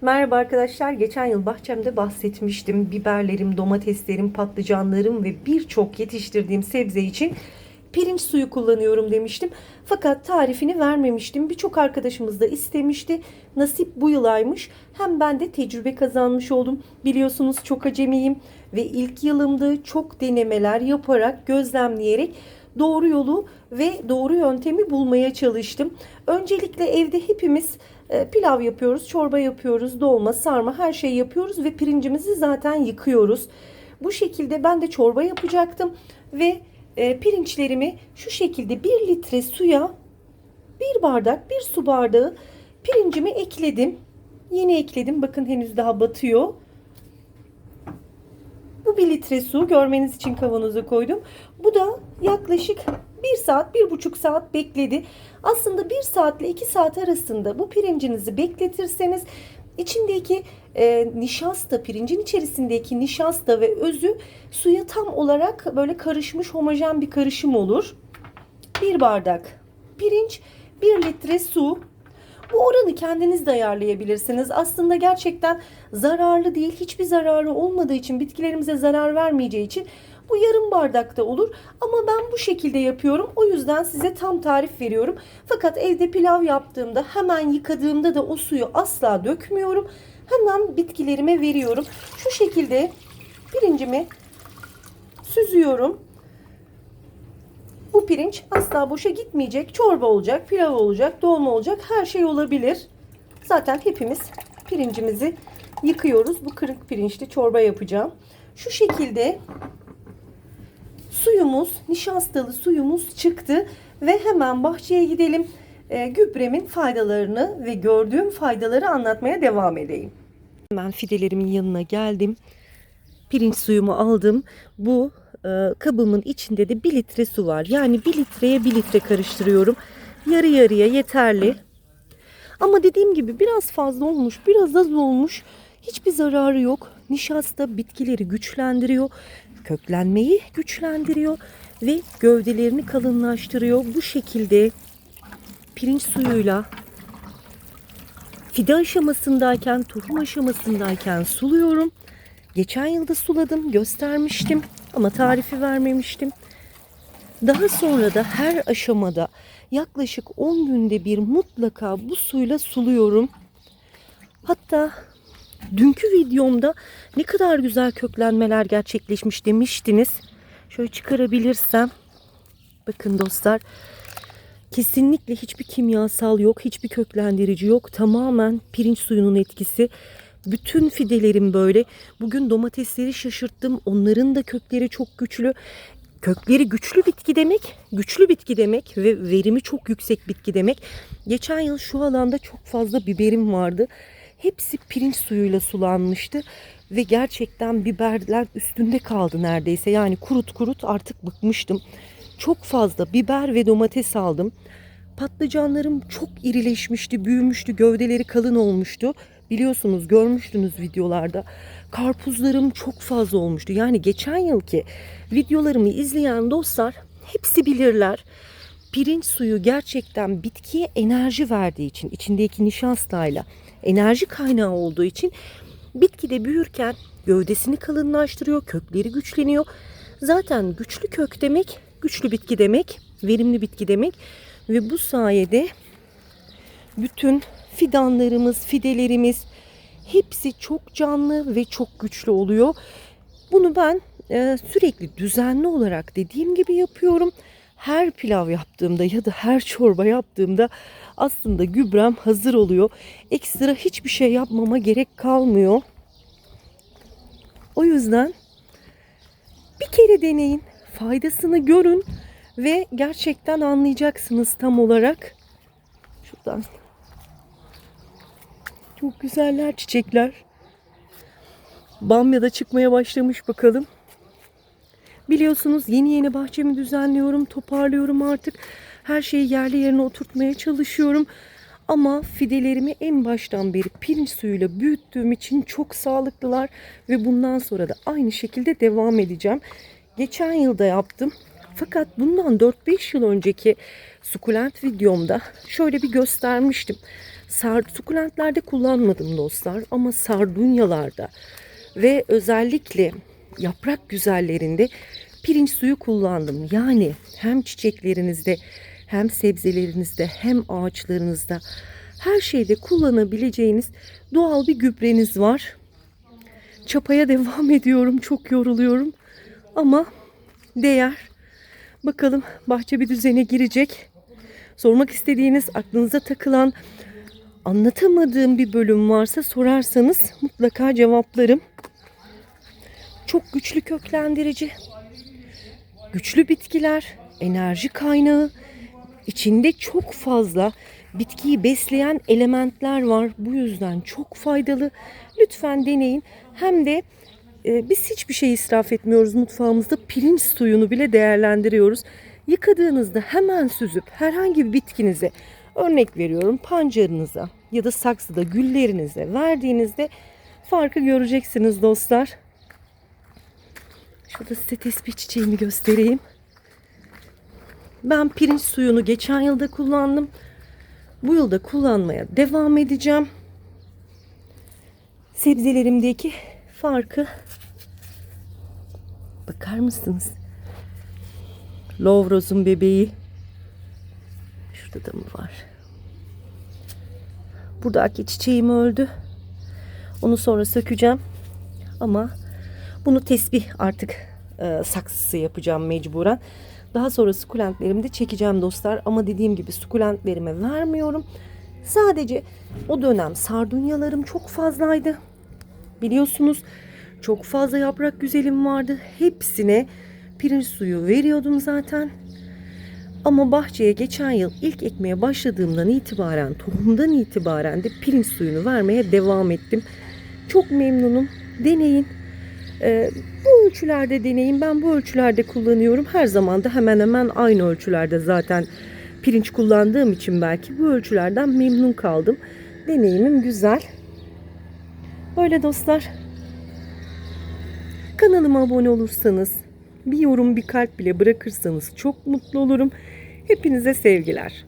Merhaba arkadaşlar. Geçen yıl bahçemde bahsetmiştim. Biberlerim, domateslerim, patlıcanlarım ve birçok yetiştirdiğim sebze için pirinç suyu kullanıyorum demiştim. Fakat tarifini vermemiştim. Birçok arkadaşımız da istemişti. Nasip bu yılaymış. Hem ben de tecrübe kazanmış oldum. Biliyorsunuz çok acemiyim ve ilk yılımdı. Çok denemeler yaparak, gözlemleyerek doğru yolu ve doğru yöntemi bulmaya çalıştım. Öncelikle evde hepimiz e, pilav yapıyoruz, çorba yapıyoruz, dolma, sarma her şeyi yapıyoruz ve pirincimizi zaten yıkıyoruz. Bu şekilde ben de çorba yapacaktım ve e, pirinçlerimi şu şekilde 1 litre suya bir bardak, bir su bardağı pirincimi ekledim. Yeni ekledim. Bakın henüz daha batıyor. Bu 1 litre su görmeniz için kavanoza koydum. Bu da yaklaşık 1 saat, 1,5 saat bekledi. Aslında 1 saatle 2 saat arasında bu pirincinizi bekletirseniz içindeki e, nişasta, pirincin içerisindeki nişasta ve özü suya tam olarak böyle karışmış homojen bir karışım olur. 1 bardak pirinç, 1 litre su, bu oranı kendiniz de ayarlayabilirsiniz. Aslında gerçekten zararlı değil. Hiçbir zararı olmadığı için bitkilerimize zarar vermeyeceği için bu yarım bardakta olur. Ama ben bu şekilde yapıyorum. O yüzden size tam tarif veriyorum. Fakat evde pilav yaptığımda hemen yıkadığımda da o suyu asla dökmüyorum. Hemen bitkilerime veriyorum. Şu şekilde pirincimi süzüyorum. Bu pirinç asla boşa gitmeyecek. Çorba olacak, pilav olacak, dolma olacak. Her şey olabilir. Zaten hepimiz pirincimizi yıkıyoruz. Bu kırık pirinçli çorba yapacağım. Şu şekilde suyumuz, nişastalı suyumuz çıktı ve hemen bahçeye gidelim. E, gübremin faydalarını ve gördüğüm faydaları anlatmaya devam edeyim. Hemen fidelerimin yanına geldim. Pirinç suyumu aldım. Bu e, kabımın içinde de 1 litre su var. Yani 1 litreye 1 litre karıştırıyorum. Yarı yarıya yeterli. Ama dediğim gibi biraz fazla olmuş, biraz az olmuş. Hiçbir zararı yok. Nişasta bitkileri güçlendiriyor. Köklenmeyi güçlendiriyor ve gövdelerini kalınlaştırıyor. Bu şekilde pirinç suyuyla fide aşamasındayken, tohum aşamasındayken suluyorum. Geçen yılda suladım, göstermiştim ama tarifi vermemiştim. Daha sonra da her aşamada yaklaşık 10 günde bir mutlaka bu suyla suluyorum. Hatta dünkü videomda ne kadar güzel köklenmeler gerçekleşmiş demiştiniz. Şöyle çıkarabilirsem. Bakın dostlar. Kesinlikle hiçbir kimyasal yok, hiçbir köklendirici yok. Tamamen pirinç suyunun etkisi. Bütün fidelerim böyle. Bugün domatesleri şaşırttım. Onların da kökleri çok güçlü. Kökleri güçlü bitki demek, güçlü bitki demek ve verimi çok yüksek bitki demek. Geçen yıl şu alanda çok fazla biberim vardı. Hepsi pirinç suyuyla sulanmıştı ve gerçekten biberler üstünde kaldı neredeyse. Yani kurut kurut artık bıkmıştım. Çok fazla biber ve domates aldım. Patlıcanlarım çok irileşmişti, büyümüştü, gövdeleri kalın olmuştu. Biliyorsunuz görmüştünüz videolarda. Karpuzlarım çok fazla olmuştu. Yani geçen yılki videolarımı izleyen dostlar hepsi bilirler. Pirinç suyu gerçekten bitkiye enerji verdiği için, içindeki nişastayla enerji kaynağı olduğu için bitkide büyürken gövdesini kalınlaştırıyor, kökleri güçleniyor. Zaten güçlü kök demek, güçlü bitki demek, verimli bitki demek ve bu sayede bütün fidanlarımız, fidelerimiz hepsi çok canlı ve çok güçlü oluyor. Bunu ben e, sürekli düzenli olarak dediğim gibi yapıyorum. Her pilav yaptığımda ya da her çorba yaptığımda aslında gübrem hazır oluyor. Ekstra hiçbir şey yapmama gerek kalmıyor. O yüzden bir kere deneyin, faydasını görün ve gerçekten anlayacaksınız tam olarak. Şuradan çok güzeller çiçekler. Bamya da çıkmaya başlamış bakalım. Biliyorsunuz yeni yeni bahçemi düzenliyorum, toparlıyorum artık. Her şeyi yerli yerine oturtmaya çalışıyorum. Ama fidelerimi en baştan beri pirinç suyuyla büyüttüğüm için çok sağlıklılar ve bundan sonra da aynı şekilde devam edeceğim. Geçen yılda yaptım. Fakat bundan 4-5 yıl önceki sukulent videomda şöyle bir göstermiştim. Sar, sukulentlerde kullanmadım dostlar ama sardunyalarda ve özellikle yaprak güzellerinde pirinç suyu kullandım. Yani hem çiçeklerinizde hem sebzelerinizde hem ağaçlarınızda her şeyde kullanabileceğiniz doğal bir gübreniz var. Çapaya devam ediyorum. Çok yoruluyorum. Ama değer. Bakalım bahçe bir düzene girecek. Sormak istediğiniz, aklınıza takılan, anlatamadığım bir bölüm varsa sorarsanız mutlaka cevaplarım. Çok güçlü köklendirici, güçlü bitkiler, enerji kaynağı, içinde çok fazla bitkiyi besleyen elementler var. Bu yüzden çok faydalı. Lütfen deneyin. Hem de e, biz hiçbir şey israf etmiyoruz mutfağımızda. Pirinç suyunu bile değerlendiriyoruz. Yıkadığınızda hemen süzüp herhangi bir bitkinize örnek veriyorum pancarınıza ya da saksıda güllerinize verdiğinizde farkı göreceksiniz dostlar. Şurada size tesbih çiçeğimi göstereyim. Ben pirinç suyunu geçen yılda kullandım. Bu yılda kullanmaya devam edeceğim. Sebzelerimdeki farkı bakar mısınız? Lovroz'un bebeği. Şurada da mı var? Buradaki çiçeğim öldü. Onu sonra sökeceğim. Ama bunu tesbih artık e, saksısı yapacağım mecburen. Daha sonra sukulentlerimi de çekeceğim dostlar. Ama dediğim gibi sukulentlerime vermiyorum. Sadece o dönem sardunyalarım çok fazlaydı. Biliyorsunuz çok fazla yaprak güzelim vardı. Hepsine pirinç suyu veriyordum zaten. Ama bahçeye geçen yıl ilk ekmeye başladığımdan itibaren, tohumdan itibaren de pirinç suyunu vermeye devam ettim. Çok memnunum. Deneyin. Ee, bu ölçülerde deneyin. Ben bu ölçülerde kullanıyorum. Her zaman da hemen hemen aynı ölçülerde zaten pirinç kullandığım için belki bu ölçülerden memnun kaldım. Deneyimim güzel. Böyle dostlar. Kanalıma abone olursanız, bir yorum bir kalp bile bırakırsanız çok mutlu olurum. Hepinize sevgiler.